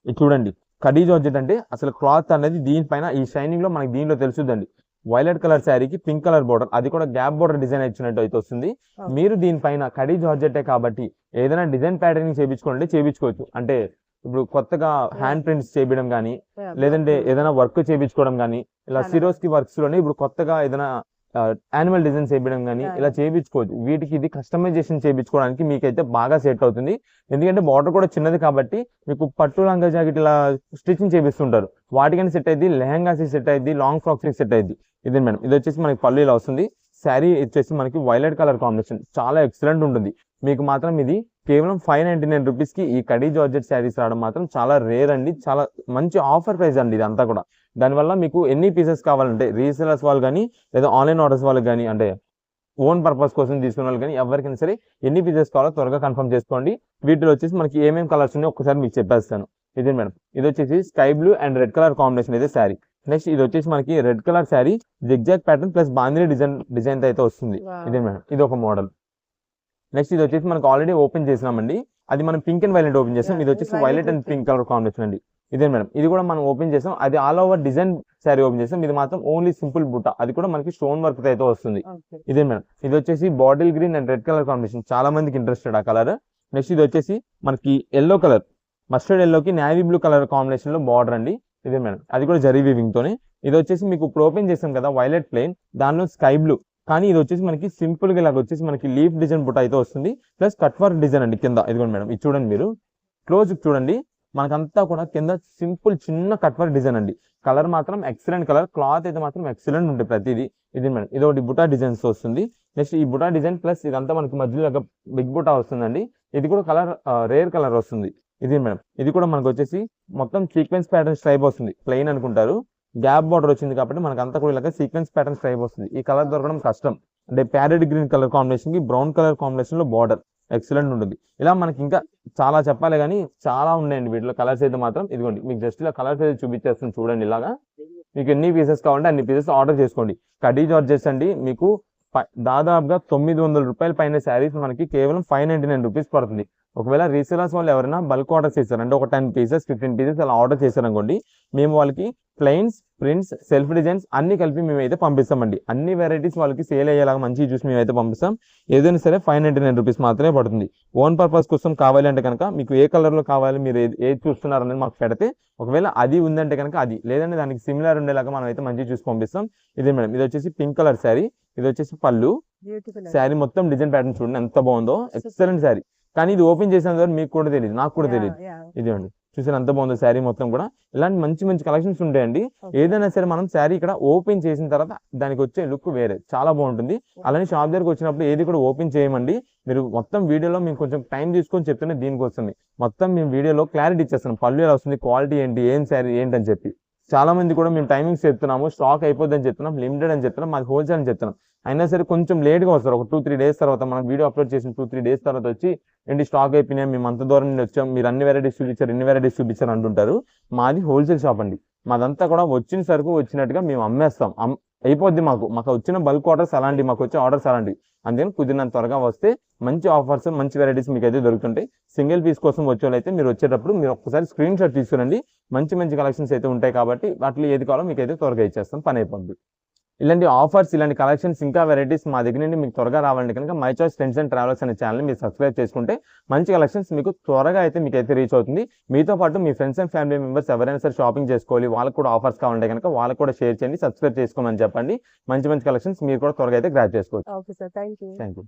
ఇది చూడండి. కడీ జార్జెట్ అంటే అసలు క్లాత్ అనేది దీనిపైన ఈ షైనింగ్లో మనకి దీనిలో తెలుసుదండి. వైలెట్ కలర్ శారీకి పింక్ కలర్ బోర్డర్ అది కూడా గ్యాప్ బోర్డర్ డిజైన్ ఇచ్చినట్టు అయితే వస్తుంది. మీరు దీనిపైన కడీ జార్జెట్టే కాబట్టి ఏదైనా డిజైన్ ప్యాటర్నింగ్ చేయించుకోండి చేయించుకోవచ్చు. అంటే ఇప్పుడు కొత్తగా హ్యాండ్ ప్రింట్స్ చేయించడం కానీ లేదంటే ఏదైనా వర్క్ చేయించుకోవడం కానీ ఇలా చాలా. సిరోస్కి వర్క్స్లోనే ఇప్పుడు కొత్తగా ఏదైనా యానిమల్ డిజైన్స్ చేయించడం కానీ. ఇలా చేయించుకోవచ్చు వీటికి ఇది కస్టమైజేషన్ చేయించుకోవడానికి మీకైతే బాగా సెట్ అవుతుంది. ఎందుకంటే బార్డర్ కూడా చిన్నది కాబట్టి మీకు పట్టు లంగా జాకెట్ ఇలా స్టిచ్చింగ్ చేపిస్తుంటారు. వాటికని సెట్ అయింది లెహంగాస్ సెట్ అయింది లాంగ్ ఫ్రాక్స్ సెట్ అయింది ఇది మేడం ఇది వచ్చేసి మనకి పళ్ళు ఇలా వస్తుంది. శారీ వచ్చేసి మనకి వైలెట్ కలర్ కాంబినేషన్ చాలా ఎక్సలెంట్ ఉంటుంది. మీకు మాత్రం ఇది కేవలం ఫైవ్ నైన్టీ నైన్ రూపీస్కి ఈ కడీ జార్జెట్ శారీస్ రావడం మాత్రం చాలా రేర్ అండి. చాలా మంచి ఆఫర్ ప్రైస్ అండి ఇదంతా కూడా. దానివల్ల మీకు ఎన్ని పీసెస్ కావాలంటే రీసేలర్స్ వాళ్ళు కానీ లేదా ఆన్లైన్ ఆర్డర్స్ వాళ్ళకి కానీ అంటే ఓన్ పర్పస్ కోసం తీసుకున్న వాళ్ళు కానీ ఎవరికైనా సరే ఎన్ని పీసెస్ కావాలో త్వరగా కన్ఫర్మ్ చేసుకోండి. వీటిలో వచ్చేసి మనకి ఏమేమి కలర్స్ ఉన్నాయో ఒకసారి మీకు చెప్పేస్తాను. ఇదే మేడం. ఇది వచ్చేసి sky blue and red colour combination అయితే శారీ నెక్స్ట్ ఇది వచ్చేసి మనకి red colour sari zigzag pattern plus bandhani design design అయితే వస్తుంది. ఇదే మేడం. ఇది ఒక మోడల్ నెక్స్ట్ ఇది వచ్చేసి మనకి ఆల్రెడీ ఓపెన్ చేసినామండి. అది మనం పింక్ అండ్ వైలెట్ ఓపెన్ చేసాం Yeah, ఇది వచ్చేసి violet and pink colour combination అండి. ఇదే మేడం. ఇది కూడా మనం ఓపెన్ చేసాం. అది all over design sari open చేసాం. ఇది మాత్రం ఓన్లీ సింపుల్ బుట్ట. అది కూడా మనకి స్టోన్ వర్క్ అయితే వస్తుంది. ఇదే మేడం. ఇది వచ్చేసి bottle green and red colour combination చాలా మందికి ఇంట్రెస్టెడ్ ఆ కలర్ నెక్స్ట్ ఇది వచ్చేసి మనకి ఎల్లో కలర్ మస్టర్డ్ ఎల్లోకి నేవీ బ్లూ కలర్ కాంబినేషన్లో బార్డర్ అండి. ఇదే మేడం. అది కూడా జరీ వీవింగ్ తోనే. ఇది వచ్చేసి మీకు ఇప్పుడు ఓపెన్ చేసాం కదా వైలెట్ ప్లేన్ దానిలో స్కై బ్లూ కానీ ఇది వచ్చేసి మనకి సింపుల్గా ఇలాగ వచ్చేసి మనకి లీఫ్ డిజైన్ బుట్ట అయితే వస్తుంది. ప్లస్ కట్ వర్క్ డిజైన్ అండి కింద. ఇదిగోండి మేడం. ఇది చూడండి మీరు. క్లోజ్ చూడండి. మనకంతా కూడా కింద సింపుల్ చిన్న కట్ వర్క్ డిజైన్ అండి. కలర్ మాత్రం ఎక్సలెంట్ కలర్ క్లాత్ అయితే మాత్రం ఎక్సలెంట్ ఉంటుంది ప్రతిదీ. ఇది మేడం ఇది ఒకటి బుటా డిజైన్స్ వస్తుంది. నెక్స్ట్ ఈ బుటా డిజైన్ ప్లస్ ఇదంతా మనకి మధ్యలో బిగ్ బుటా వస్తుందండి. ఇది కూడా కలర్ రేర్ కలర్ వస్తుంది. ఇది మేడం ఇది కూడా మనకు వచ్చేసి మొత్తం సీక్వెన్స్ ప్యాటర్న్ స్ట్రైప్ వస్తుంది. ప్లెయిన్ అనుకుంటారు. గ్యాప్ బార్డర్ వచ్చింది కాబట్టి మనకు అంతా కూడా ఇలాగ సీక్వెన్స్ ప్యాటర్న్ స్ట్రైప్ వస్తుంది. ఈ కలర్ దొరకడం కష్టం. అంటే ప్యారెడ్ గ్రీన్ కలర్ కాంబినేషన్కి బ్రౌన్ కలర్ కాంబినేషన్లో బార్డర్ ఎక్సలెంట్ ఉంటుంది. ఇలా మనకి ఇంకా చాలా చెప్పాలి కానీ చాలా ఉన్నాయండి వీటిలో. కలర్స్ అయితే మాత్రం ఇదిగోండి మీకు జస్ట్ ఇలా కలర్స్ అయితే చూపించేస్తాను చూడండి ఇలాగా. మీకు ఎన్ని పీసెస్ కావాలంటే అన్ని పీసెస్ ఆర్డర్ చేసుకోండి. కడీ జార్జెస్ అండి మీకు దాదాపుగా తొమ్మిది వందల రూపాయల పైన శారీస్ మనకి కేవలం ఫైవ్ నైంటీ నైన్ రూపీస్ పడుతుంది. ఒకవేళ రీసెలర్స్ వాళ్ళు ఎవరైనా బల్క్ ఆర్డర్ చేశారు అంటే ఒక టెన్ పీసెస్ ఫిఫ్టీన్ పీసెస్ అలా ఆర్డర్ చేశారనుకోండి మేము వాళ్ళకి ప్లెయిన్స్ ప్రింట్స్ సెల్ఫ్ డిజైన్స్ అన్ని కలిపి మేమైతే పంపిస్తామండి. అన్ని వెరైటీస్ వాళ్ళకి సేల్ అయ్యేలాగా మంచి చూసి మేమైతే పంపిస్తాం. ఏదైనా సరే ఫైవ్ నైన్టీ నైన్ రూపీస్ మాత్రమే పడుతుంది. ఓన్ పర్పస్ కోసం కావాలి అంటే కనుక మీకు ఏ కలర్లో కావాలి మీరు ఏది ఏది చూస్తున్నారు అనేది మాకు పెడితే ఒకవేళ అది ఉందంటే కనుక అది లేదంటే దానికి సిమిలర్ ఉండేలాగా మనం అయితే మంచి చూసి పంపిస్తాం. ఇదే మేడం ఇది వచ్చేసి పింక్ కలర్ శారీ ఇది వచ్చేసి పళ్ళు. శారీ మొత్తం డిజైన్ ప్యాటర్న్ చూడండి ఎంత బాగుందో. ఎక్సలెంట్ శారీ కానీ ఇది ఓపెన్ చేసిన మీకు కూడా తెలియదు నాకు కూడా తెలియదు ఇది అండి చూసారు? ఎంత బాగుందో శారీ మొత్తం కూడా. ఇలాంటి మంచి మంచి కలెక్షన్స్ ఉంటాయండి. ఏదైనా సరే మనం శారీ ఇక్కడ ఓపెన్ చేసిన తర్వాత దానికి వచ్చే లుక్ వేరే. చాలా బాగుంటుంది. అలానే షాప్ దగ్గరకు వచ్చినప్పుడు ఏది కూడా ఓపెన్ చేయమండి. మీరు మొత్తం వీడియోలో మేము కొంచెం టైం తీసుకొని చెప్తూనే దీనికోసమే. మొత్తం మేము వీడియోలో క్లారిటీ ఇచ్చేస్తున్నాం. పళ్ళు ఎలా వస్తుంది? క్వాలిటీ ఏంటి? ఏం శారీ ఏంటి అని చెప్పి. చాలా మంది కూడా మేము టైమింగ్స్ చెప్తున్నాము స్టాక్ అయిపోద్దని చెప్తున్నాం లిమిటెడ్ అని చెప్తున్నాం మాది హోల్సేల్ అని చెప్తున్నాం. అయినా సరే కొంచెం లేట్గా వస్తారు ఒక టూ త్రీ డేస్ తర్వాత మనం వీడియో అప్లోడ్ చేసిన టూ త్రీ డేస్ తర్వాత వచ్చి ఏంటి స్టాక్ అయిపోయినాయి మేము అంత దూరం నుండి వచ్చాం మీరు అన్ని వెరైటీస్ చూపించారు ఎన్ని వెరైటీస్ చూపించారు అంటుంటారు. మాది హోల్సేల్ షాప్ అండి. మాదంతా కూడా వచ్చిన సరుకు వచ్చినట్టుగా మేము అమ్మేస్తాం. అయిపోద్ది మాకు. మాకు వచ్చిన బల్క్ ఆర్డర్స్ అలాంటివి మాకు వచ్చే ఆర్డర్స్ అలాంటి అందుకని కుదిరినంత త్వరగా వస్తే మంచి ఆఫర్స్ మంచి వెరైటీస్ మీకు అయితే దొరుకుతుంటాయి. సింగిల్ పీస్ కోసం వచ్చేవాళ్ళైతే మీరు వచ్చేటప్పుడు మీరు ఒక్కసారి స్క్రీన్ షాట్ తీసుకురండి. మంచి మంచి కలెక్షన్స్ అయితే ఉంటాయి కాబట్టి వాటిలో ఏది కావాలో మీకు అయితే త్వరగా ఇచ్చేస్తాం. పని అయిపోతుంది ఇలాంటి ఆఫర్స్ ఇలాంటి కలెక్షన్స్ ఇంకా వెరైటీస్ మా దగ్గర నుండి మీకు త్వరగా రావాలంటే కనుక my choice friends and travellers అనే ఛానల్ మీరు సబ్స్క్రైబ్ చేసుకుంటే మంచి కలెక్షన్స్ మీకు త్వరగా అయితే మీకు అయితే రీచ్ అవుతుంది. మీతో పాటు మీ ఫ్రెండ్స్ అండ్ ఫ్యామిలీ మెంబర్స్ ఎవరైనా సరే షాపింగ్ చేసుకోవాలి వాళ్ళకి కూడా ఆఫర్స్ కావాలంటే కనుక వాళ్ళకి కూడా షేర్ చేయండి సబ్స్క్రైబ్ చేసుకోమని చెప్పండి. మంచి మంచి కలెక్షన్స్ మీరు కూడా త్వరగా అయితే గ్రాప్ చేసుకోవచ్చు. Thank you